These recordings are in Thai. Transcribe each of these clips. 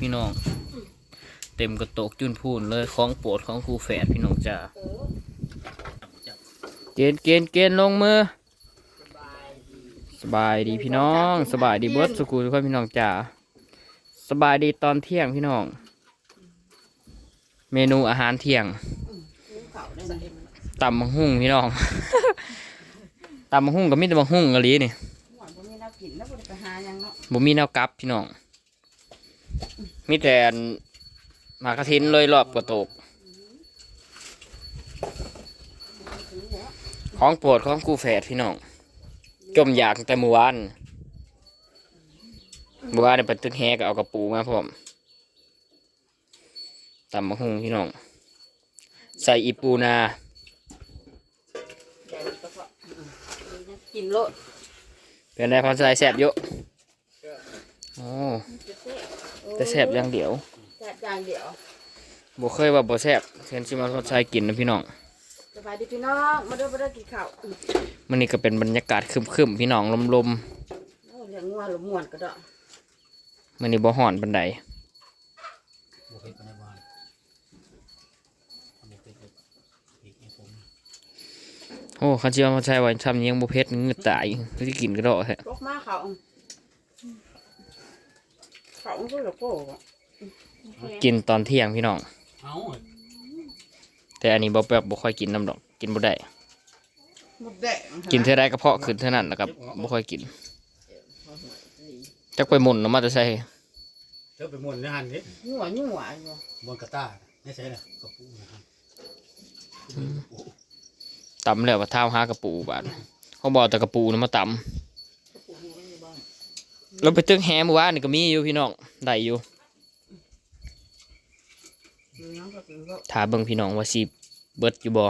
พี่น้อง เต็มกระโตกจุนพูนเลยของโปรดของครูแฝดพี่น้องจ้าเกณฑ์เกณฑ์เกณฑ์ลงมือ สบายดีพี่น้อง สบายดีเบิร์ดสกูทุกคนพี่น้องจ้าสบายดีตอนเที่ยงพี่น้อง เมนูอาหารเที่ยงตำบักหุ่งพี่น้องตำบักหุ่งกับมิตรบักหุ่งกะลีนี่หวานบ่มีแนวกินแล้วบ่ได้ไปหาหยังเนาะบ่มีแนวกลับพี่น้อง มีแต่อันหมากระทินเลยรอบกระโตก ของโปรดของกูแฝดพี่น้อง จมอยากตั้งแต่เมื่อวานเมื่อวานเนี่ยไปตึกแฮก็เอากระปูมาพร้อมตำมะฮุงพี่น้อง ใส่อีปูนาแดงก็พอกินโลดเป็นไงพอใส่แสบเยอะโอ้ แต่แสบอย่างเดียวแซ่บอย่างเดียวบ่เคยว่าบ่แสบเช่นชิมาทดใช้กินนะพี่น้องสบายดีพี่น้องมาเด้อมาเด้อกินข้าวอื้อมันนี่ก็เป็นบรรยากาศครึมๆพี่น้องลมโอ้เลี้ยงงัวหรือม่วนก็ดอกๆมันนี่บ่ฮ้อนปานใดบุกไปในบ้านบุกไปอีกไอ้ผมโอ้คันสิว่ามาใช้ว่าทำยังบ่เผ็ดงืดตายคือสิกินก็ดอกแท้ลกมาเขา เขามันก็เหลือโก้อะกินตอนเที่ยงพี่น้อง เอ้าแต่อันนี้บ่แบบบ่ค่อยกินน้ำดอกกินบ่ได้ หมดแดงกินเท่าใดกระเพาะขึ้นเท่านั้นนะครับบ่ค่อยกินจักไปหมุนเอามาแต่ใส่เธอไปมวนในหันนี่หัวหัวอยู่มวนกระตาไม่ใช่น่ะกระปูนะฮะตำแล้วว่าเท้าหากระปูบาดเขาบอกแต่กระปูนำมาตำ เราไปตึกแฮเมื่อวานนี่ก็มีอยู่พี่น้องได้อยู่น้องก็กินโลดถาเบิ่งพี่น้องว่าสิเบิดอยู่บ่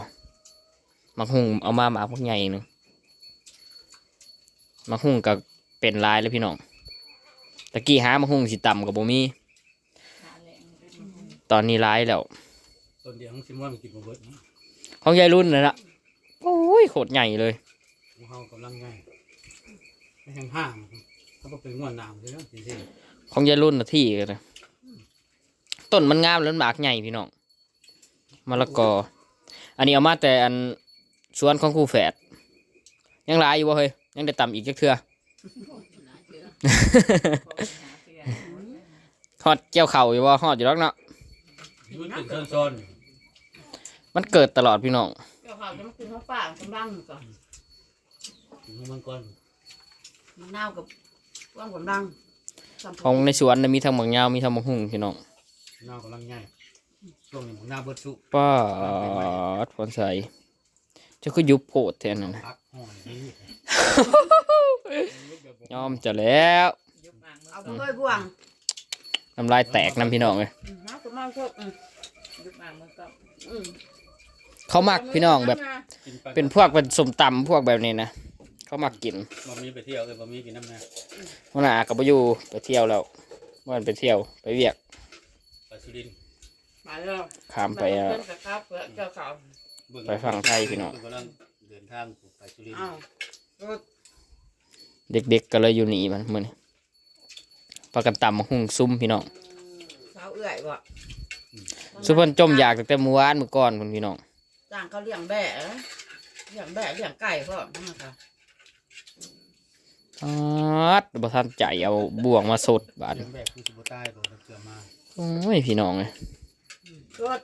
มักหุ่งเอามาหมาพวกใหญ่หนึงมักหุ่งก็เป็นลายแล้วพี่น้องตะกี้หามักหุ่งสิต่ำกับบ่มีตอนนี้ร้ายแล้วต้นเดียวของซิมว่ามันกินบ่เบิดนะของยายรุ่นนั่นละโอ้ยโคตรใหญ่เลยของเฮากำลังง่ายไม่แห้งห้างเขาบอกเป็นงวนน้ำเลยเนาะจริงของยายรุ่นนะที่กันนะต้นมันงามแล้วมันหมากใหญ่พี่น้องมะละกอ อันนี้เอามาแต่อันสวนของครูแฝดยังหลายอยู่บ่เฮ้ยยังได้ต่ำอีกจักเทื่อฮอดเกี่ยวเข่าอยู่บ่ฮอดอยู่แล้วเนาะๆมันเป็นโซนมันเกิดตลอดพี่น้องเจ้าข้าวจะมากินข้าวป่ากำลังก่อนๆกินมันก่อนมะนาวกับ ว่างกำลังสำของในสวนน่ะมีทั้งหมักยาวมีทั้งหมักหุ่งพี่น้องน้ากำลังง่ายช่วงนี้หมองหน้าเบิดสุป้าดฝนใสเจะก็ยุบโพดแทนนั่นนะพักห้อยนี่ยอมจะแล้วเอาไปเลยบ่วงน้ำลายแตกน้ำพี่น้องเลยอืมน้ำก็มาชอบอืมยุบมาเมื่อก็อืมเขามักพี่น้องแบบ กินไปเป็นพวกเป็นสมตำพวกแบบนี้นะ เขามักกินบะหมี่ไปเที่ยวเออบะหมี่กินน้ำแน่วันน่ะกับไปอยู่ไปเที่ยวแล้วเมื่อวันไปเที่ยวไปเวียกไปสุรินทร์มาแล้วข้ามไปอะเพิ่นกับข้าวเปลือกเจ้าข้าวเบิ่งไปฝั่งไทยพี่น้องกำลังเดินทางไปสุรินทร์อ้าวรถเด็กๆก็เลยอยู่หนีมันมือนี้ปลากันตำมาหุ่งซุ่มพี่น้องสาวเอื่อยบ่สุพรรณจมอยากตั้งแต่เมื่อวานเมื่อก่อนคุณพี่น้อง จ้างเขาเลี้ยงแบะเลี้ยงแบะเลี้ยงไก่พ่อมาค่ะ อัดประทันใจเอาบ่วงมาสดบาดเสียงแบบคือสิบใต้บ่เสือมาโอ้ยพี่น้องเลยรถ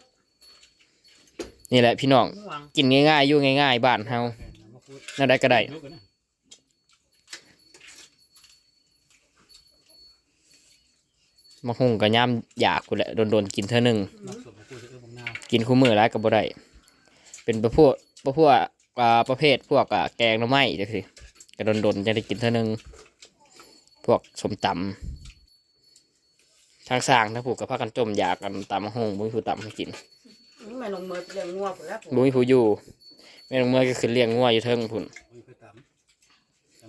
นี่แหละพี่น้องห่วงกินง่ายๆอยู่ง่ายๆบ้านเฮาแค่นั้นมาพูดน่าได้ก็ได้ลุกกันนะมาหุ่งก็ย่ำอยากกูแหละโดนๆกินเท่านึงมาสวดมาพูดจะเออบางนาวกินคู่มือแล้วก็บ่ได้เป็นประพวกประพวกอ่าประเภทพวกอ่าแกงหน่อไม้จังซี่ ก็โดนๆจะได้กินเท่านึง พวกสมตำทางสร้างถ้าผูกกับพากันจมอยากกันตำห้องบุ้ยผู้ตำให้กินนี่ไม่ลงมือเลี้ยงงัวพุ่นแล้วผมบุ้ยผู้อยู่แม่ลงเมื่อก็คือเลี้ยงงัวอยู่เทิงพุ่นโอ้ยไปตาม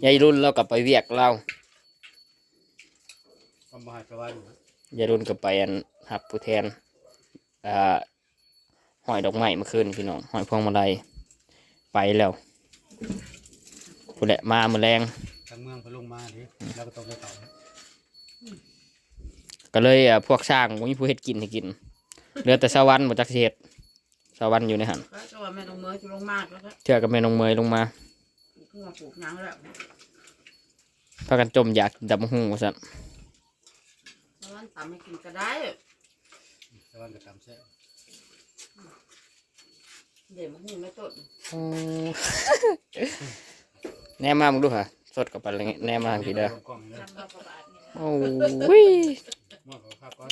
ยายรุ่นเรากับไปเวียกเราทำมหาชาวบ้านอยู่นะยายรุ่นกับไปอันหับผู้แทนอ่าหอยดอกไม้เมื่อคืนพี่น้องหอยพวงมาลัยไปแล้ว ผู้แหละมาเมื่อแรงทางเมืองพะลงมาดิแล้วก็ต้องไปเก่าก็เลยอะพวกสร้างบ่มีผู้เฮ็ดกินให้กินเหลือแต่สวรรค์บ่จักสิเฮ็ดสวรรค์อยู่ในหันก็จะว่าแม่ลงมือจะลงมากแล้วก็เทื่อกับแม่นงเมยลงมาเพิ่งมาปลูกหยังแล้วพากันจมอยากกินดับมะฮุ่งว่าซั่นเพราะว่าตำให้กินก็ได้สวรรค์ก็ตามแซ่บเดี๋ยวมันหูไม่ต้นอืม แหนมมามึงดูค่ะสดกับปลาอะไรเงี้ยแหนมมาทางพี่เด้อกล้องนี่ทำกับปลาเนี่ยโอ้ยหม้อเขาข้าวก้อน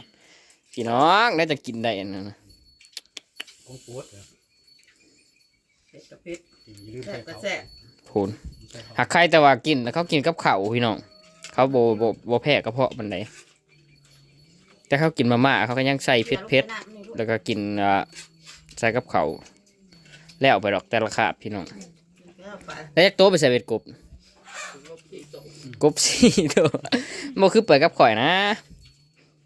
พี่น้องได้จะกินได้อันนั่นนะของปวดเหรอเผ็ดกับเผ็ดกินอย่าลืมแซ่ใส่บก็เขาแซ่บพูนใส่เขาหักใครแต่ว่ากินแล้วเขากินกับข้าวพี่น้อง เขาโบโบโบแพ้กระเพาะมันไดแต่เขากินมาม่าเขาก็ยังใส่เผ็ดเผ็ดๆแล้วก็กินอ่าใส่กับข้าวแล้วไปดอกแต่ละขาบพี่น้อง แล้วไปแล้วจะโต๊ะไปใส่เบ็ดกบลบที่โตกบสี่ตัวมันคือเปิดกับข่อยนะ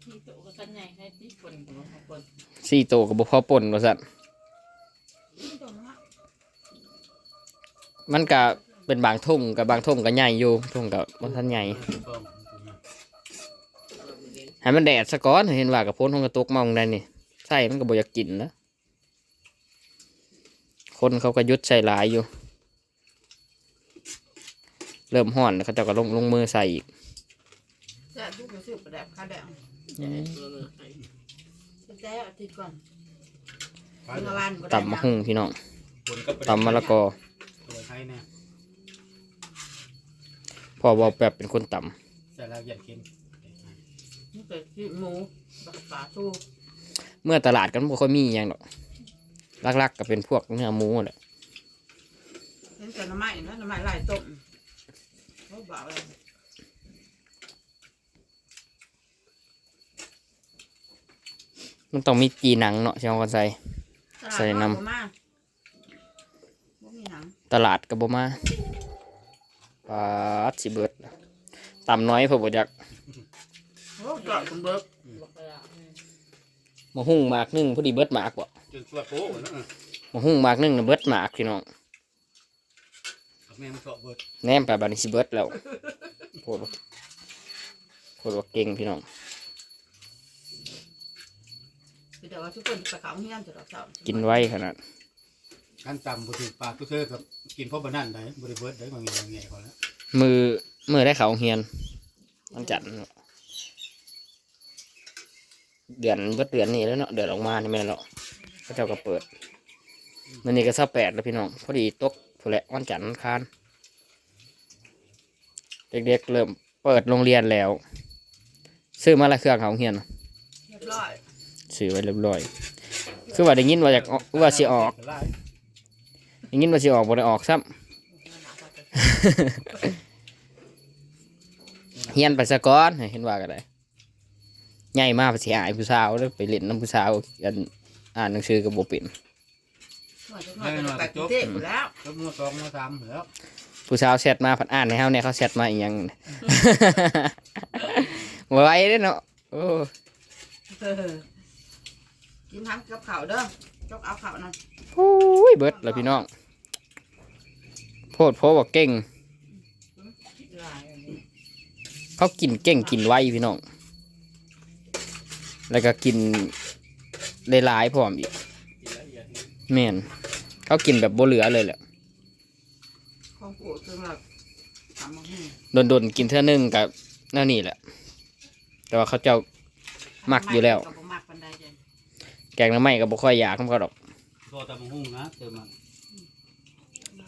ที่โตก็กันใหญ่ให้ที่คนของคนสี่ตัวกับพอป่นว่าสันนี่ตรงนั้นมันก็เป็นบางทุ่งกับบางทุ่งก็ใหญ่อยู่ทุ่งกับมันทันใหญ่ต้มให้มันแดดสะก้อนเห็นว่ากับพ้นของกระตุกมองได้นี่ใช่มันก็บ่อยากกินนะคนเขาก็ยุดใส่หลายอยู่ เริ่มห่อนแล้วเขาเจะก็ลงลงมือใส่อีกแซ่บทุกอย่างซื้อประดับข้าวแดงแซ่บอาทิตย์ก่อนไปเมื่อวานบ่ได้ตำมะฮุ่งพี่น้องปนกับตำมะละกอตัวไทยเนี่ยพอบอกแบบเป็นคนตใส่แล้วยันเค็มนี่เป็นที่หมูบักปลาทูำเมื่อตลาดกันบ่ค่อยมีอหย่างหรอกลักๆก็เป็นพวกเนื้อหมูแหละ เห็นแต่หน้ำไม้นะหน้ำไม้ลายต้ม เขาบอกเลยมันต้องมีจีหนังเนาะใช่ไหมกันใส่ ใส่น้ำ ตลาดบ่มาบ่มีหนังตลาดกับบ่มาปาดสิเบิดต่ำน้อยเพื่อบ่อยากโอ้จอดคุณเบิกบอกปลาเนี่ยมาหุ่งหมากหนึงพอดีเบิดหมากบ่จนตัวโป้แล้วมาหุ่งหมากหนึงน่ะเบิดหมากพี่น้อง แม่มันเกาะเบิดแนมไปบัดนี้สิเบิดแล้วโคตรว่าโคตรว่าเก่งพี่น้องเดี๋ยวว่าทุกคนไปเขาเฮียนจะดอกเจ้ากินไว้ขนาดการตำบุตรปากตัวเธอกับกินพ่อบะนั่นได้บริเบิดได้บางอย่างไงก่อนแล้วมือมือได้เขาเฮียนมันจัดเนาะเดือนเบิดเดือนนี้แล้วเนาะเดือนออกมานี่แม่นเนาะเขาเจ้าก็เปิดมันนี่ก็เศร้าแปดแล้วพี่น้องพอดีตก พอแหละวันจันทร์วันอังคารเด็กๆเริ่มเปิดโรงเรียนแล้ว ซื้อมาละเครื่องเขาเฮียนเรียบร้อยซื้อไว้เรียบร้อย คือว่าได้ยินว่าอยากออกว่าสิออกไล่ได้ยินว่าสิออกบ่ได้ออกซ้ำ เฮียนไปซะก่อนให้เห็นว่าก็ได้ใหญ่มากไปสิอายผู้สาวเลยไปเล่นน้ำผู้สาวกันอ่านหนังสือกับบ่เป็น หน่อยจะหน่อยจะไปกรุงเทพอยู่แล้วแล้วมือสองมือสามแล้วผู้สาวแชทมาผัดอ่านในเฮาเนี่ยเขาแชทมาอีหยังบ่ไหวเด้อเนาะโอ้เออกินทั้งกับข้าวเด้อจกเอาข้าวนั่นโหยเบิดแล้วพี่น้องโพดโพว่าเก่งลายอันนี้เขากินเก่งกินไวพี่น้อง แล้วก็กินได้หลายพร้อมอีก แม่นเขากินแบบบ่เหลือเลยแหละของปู่จึงแบบทำมาให้โดนๆกินเท่านึงกับนั่นนี่แหละ แต่ว่าเขาเจ้า มักอยู่แล้วกับบ่มักปันใดเจ้ะแกงน้ำไหม้ก็บ่ค่อยอยากเขาดอกโทษตำหุ่งนะเติมมา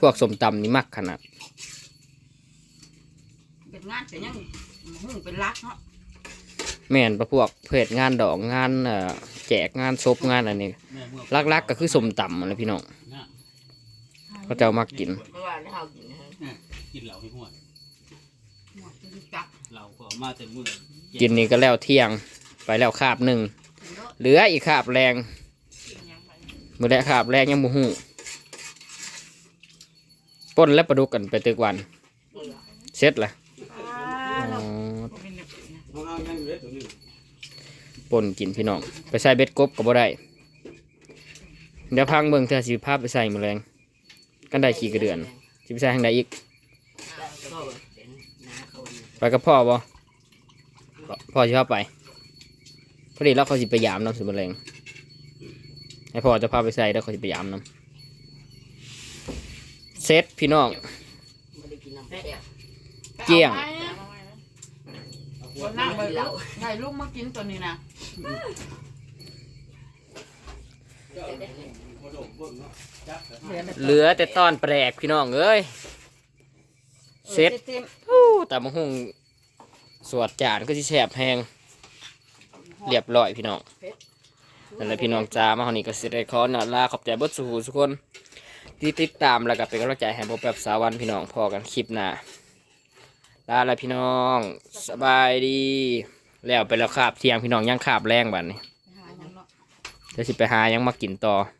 พวกสมตำนี่มักขนาดเป็นงานแต่ยังหุ่งเป็นรักเนาะ แม่นประพวกเพจงานดอกงานแจกงานศพงานอันนี้แม่เมื่อลักๆก็คือสมตำนั่นแหละพี่น้องเขาเจ้ามักกินเพราะว่าเขากินนะกินเหล้าให้หัวเหล้าก็มาแต่มือกินนี่ก็แล้วเที่ยงไปแล้วคาบหนึ่งเหลืออีกคาบแรงมือแลคาบแรงยังบ่ฮู้ป่นและปลาดุกกันไปตึกวันเบื่อเสร็จละ อ่า อ๋ เนาะ อ พวกนี้เนี่ยเป็นนะ มองเอายังอยู่เลยตัวนี้ ปนกินพี่น้อง ไปใส่เบ็ดกบก็บ่ได้ เดี๋ยวพังเบิ่งเธอสิพาพไปใส่แมลงกันได้ขี่กระเดือนสิไปใส่ทางใดอีก ไปกับพ่อบ่พ่อพ่อสิพาไปพอดีเราเขาสิไปยามน้ำสิบแรงให้พ่อจะพาไปใส่แล้วเขาสิไปยามน้ำเซตพี่น้อง เกี้ยง วันหน้าไปลูกให้ลูกมากินตัวนี้นะเหลือแต่ตอนแปลกพี่น้องเอ้ยเซ็ตอู้แต่มะฮุงสวดจานก็สิแสบแหงเรียบร้อยพี่น้องนั่นแหละพี่น้องจ้ามาคนนี้ก็สิได้ขอหนาลาขอบใจเบดสู่หูทุกคนที่ติดตามแล้วก็เป็นกำลังใจให้โบแบบสาวันพี่น้องพอกันคลิปหน้า ลาแล้วพี่น้องสบายดี แล้วไปแล้วคาบเที่ยงพี่น้องยังคาบแรงบัดนี้หายังเนาะเดี๋ยวสิไปหายังมากินต่อเ